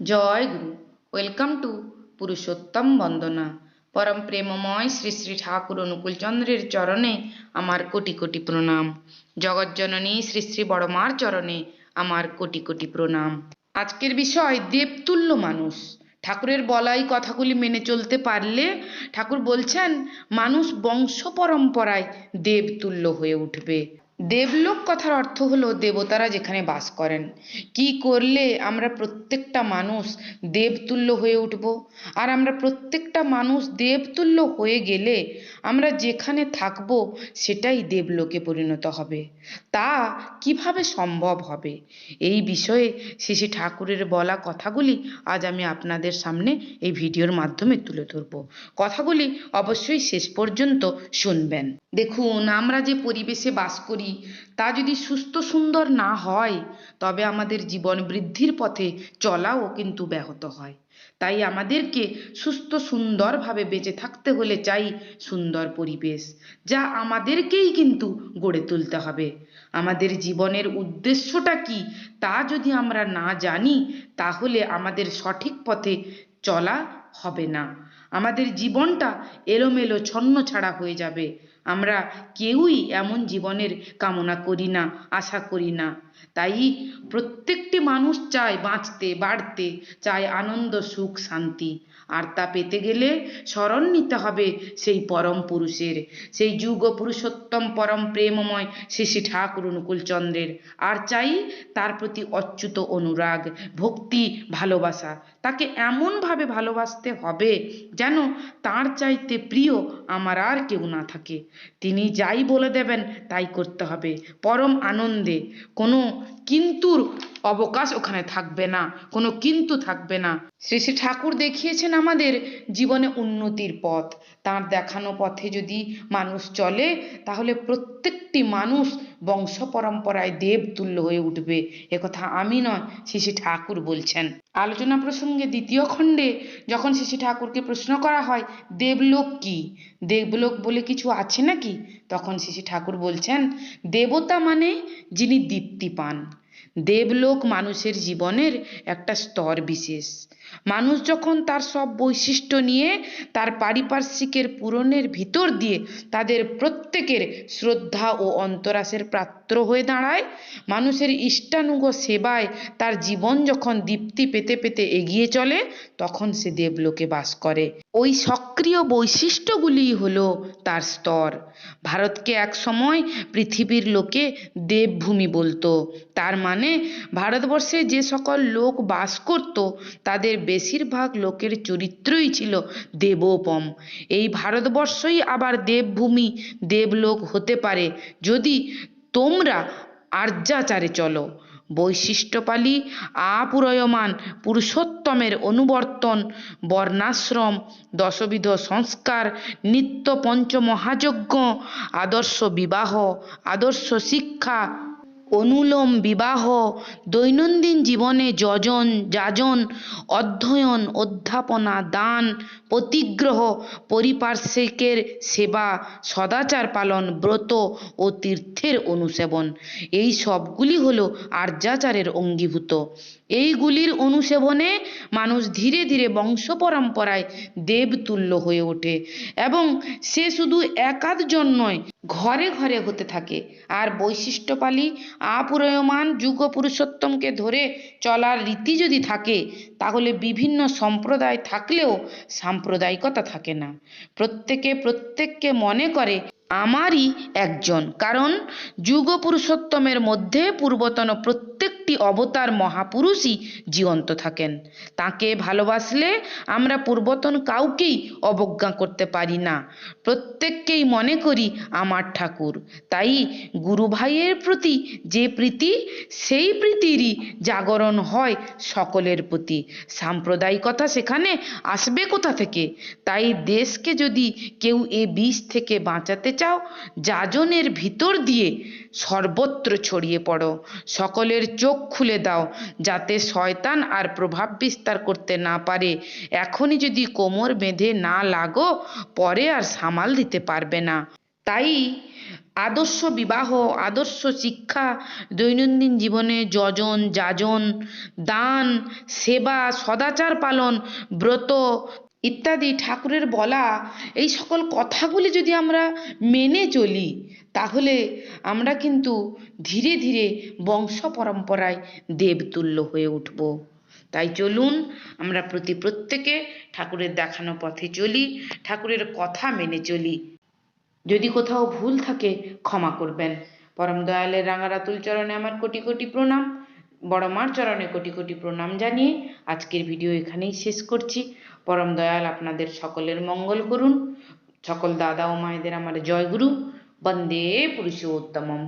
Joy Guru. Welcome to Purushottam বন্দনা পরম প্রেমময় শ্রী শ্রী ঠাকুর অনুকূলচন্দ্রের চরণে আমার কোটি কোটি প্রণাম। জগজ্জননী শ্রী শ্রী বড়মার চরণে আমার কোটি কোটি প্রণাম। আজকের বিষয়, দেবতুল্য মানুষ। ঠাকুরের বলাই কথাগুলি মেনে চলতে পারলে ঠাকুর বলছেন, মানুষ বংশ পরম্পরায় দেবতুল্য হয়ে উঠবে। দেবলোক কথার অর্থ হলো দেবতারা যেখানে বাস করেন। কি করলে আমরা প্রত্যেকটা মানুষ দেবতুল্য হয়ে উঠব? আর আমরা প্রত্যেকটা মানুষ দেবতুল্য হয়ে গেলে আমরা যেখানে থাকব সেটাই দেবলোকে পরিণত হবে। তা কীভাবে সম্ভব হবে? এই বিষয়ে শ্রী ঠাকুরের বলা কথাগুলি আজ আমি আপনাদের সামনে এই ভিডিওর মাধ্যমে তুলে ধরব। কথাগুলি অবশ্যই শেষ পর্যন্ত শুনবেন। দেখুন, আমরা যে পরিবেশে বাস করি তা যদি সুস্থ সুন্দর না হয়, তবে আমাদের জীবন বৃদ্ধির পথে চলাও কিন্তু ব্যাহত হয়। তাই আমাদেরকে সুস্থ সুন্দরভাবে বেঁচে থাকতে হলে চাই সুন্দর পরিবেশ, যা আমাদেরকেই কিন্তু গড়ে তুলতে হবে। আমাদের জীবনের উদ্দেশ্যটা কি, তা যদি আমরা না জানি, তাহলে আমাদের সঠিক পথে চলা হবে না। আমাদের জীবনটা এলোমেলো ছন্ন ছাড়া হয়ে যাবে। আমরা কেউই এমন জীবনের কামনা করি না আশা করি না। তাই প্রত্যেকটি মানুষ চায় বাঁচতে, বাড়তে, চায় আনন্দ, সুখ, শান্তি। আর তা পেতে গেলে স্মরণ নিতে হবে সেই পরম পুরুষের। সেই যুগ পুরুষোত্তম পরম প্রেমময় শ্রী ঠাকুর অনুকূলচন্দ্রের। আর চাই তার প্রতি অচ্যুত অনুরাগ, ভক্তি, ভালোবাসা। তাকে এমনভাবে ভালোবাসতে হবে যেন তার চাইতে প্রিয় আমার আর কেউ না থাকে। তিনি যাই বলে দেবেন তাই করতে হবে। পরম আনন্দে কোনো কিন্তুর অবকাশ ওখানে থাকবে না, কোনো কিন্তু থাকবে না। শ্রী শ্রী ঠাকুর দেখিয়েছেন আমাদের জীবনে উন্নতির পথ। তার দেখানো পথে যদি মানুষ চলে, তাহলে প্রত্যেকটি মানুষ বংশ পরম্পরায় দেবতুল্য হয়ে উঠবে। একথা আমি নয়, শ্রী শ্রী ঠাকুর বলছেন। আলোচনা প্রসঙ্গে দ্বিতীয় খণ্ডে যখন শ্রী ঠাকুরকে প্রশ্ন করা হয়, দেবলোক কি? দেবলোক বলে কিছু আছে নাকি? তখন শ্রী ঠাকুর বলছেন, দেবতা মানে যিনি দীপ্তি পান। দেবলোক মানুষের জীবনের একটা স্তর বিশেষ। মানুষ যখন তার সব বৈশিষ্ট্য নিয়ে তার পারিপার্শ্বিকের পূরণের ভিতর দিয়ে তাদের প্রত্যেকের শ্রদ্ধা ও অন্তরাসের পাত্র হয়ে দাঁড়ায়, মানুষের ইষ্টানুগ সেবায় তার জীবন যখন দীপ্তি পেতে পেতে এগিয়ে চলে, তখন সে দেবলোকে বাস করে। ওই সক্রিয় বৈশিষ্ট্যগুলিই হলো তার স্তর। ভারতকে এক সময় পৃথিবীর লোকে দেবভূমি বলতো। তার মানে ভারতবর্ষে যে সকল লোক বাস করত, তাদের বেশিরভাগ লোকের চরিত্রই ছিল দেবোপম। এই ভারতবর্ষই আবার দেবভূমি, দেবলোক হতে পারে যদি তোমরা আর্যাচারে চলো। বৈশিষ্ট্যপালী আপুরয়মান পুরুষোত্তমের অনুবর্তন বর্ণাশ্রম দশবিধ সংস্কার নিত্য পঞ্চমহাযজ্ঞ আদর্শ বিবাহ আদর্শ শিক্ষা অনুলোম বিবাহ, দৈনন্দিন জীবনে যজন, যাজন, অধ্যয়ন, অধ্যাপনা, দান প্রতিগ্রহ পরিপার্শ্বিকের সেবা, সদাচার পালন, ব্রত ও তীর্থের অনুসেবন। এই সবগুলি হলো আর্যাচারের অঙ্গীভূত। এইগুলির অনুসেবনে মানুষ ধীরে ধীরে বংশ পরম্পরায় দেবতুল্য হয়ে ওঠে এবং সে শুধু একাধজন নয় ঘরে ঘরে হতে থাকে। আর বৈশিষ্ট্যপালি আপুরয়মান যুগ পুরুষোত্তমকে ধরে চলার রীতি যদি থাকে, তাহলে বিভিন্ন সম্প্রদায় থাকলেও সাম্প্রদায়িকতা থাকে না। প্রত্যেকে প্রত্যেককে মনে করে আমারই একজন। কারণ যুগ পুরুষোত্তমের মধ্যে পূর্বতন প্রত্যেকটি অবতার মহাপুরুষই জীবন্ত থাকেন। তাকে ভালোবাসলে আমরা পূর্বতন কাউকেই অবজ্ঞা করতে পারি না। প্রত্যেককেই মনে করি আমার ঠাকুর। তাই গুরু ভাইয়ের প্রতি যে প্রীতি, সেই প্রীতিরই জাগরণ হয় সকলের প্রতি। সাম্প্রদায়িকতা সেখানে আসবে কোথা থেকে? তাই দেশকে যদি কেউ এ বিষ থেকে বাঁচাতে চাও যাজনের ভিতর দিয়ে সর্বত্র ছড়িয়ে পড়ো। সকলের চোখ খুলে দাও, যাতে শয়তান আর প্রভাব বিস্তার করতে না পারে। এখনই যদি কোমর বেঁধে না লাগো, পরে আর সামাল দিতে পারবে না। তাই আদর্শ বিবাহ, আদর্শ শিক্ষা, দৈনন্দিন জীবনে যজন, যাজন, দান, সেবা, সদাচার পালন, ব্রত ইত্যাদি, ঠাকুরের বলা, এই সকল কথাগুলি যদি আমরা মেনে চলি, তাহলে আমরা কিন্তু ধীরে ধীরে বংশ পরম্পরায় দেবতুল্য হয়ে উঠব। তাই চলুন আমরা প্রতি প্রত্যেকে ঠাকুরের দেখানো পথে চলি, ঠাকুরের কথা মেনে চলি। যদি কোথাও ভুল থাকে ক্ষমা করবেন। পরম দয়ালের রাঙারাতুল চরণে আমার কোটি কোটি প্রণাম। বড় মার চরণে কোটি কোটি প্রণাম জানিয়ে আজকের ভিডিও এখানেই শেষ করছি। পরম দয়াল আপনাদের সকলের মঙ্গল করুন। সকল দাদা ও মায়েদের আমার জয়গুরু। বন্দে পুরুষোত্তমম।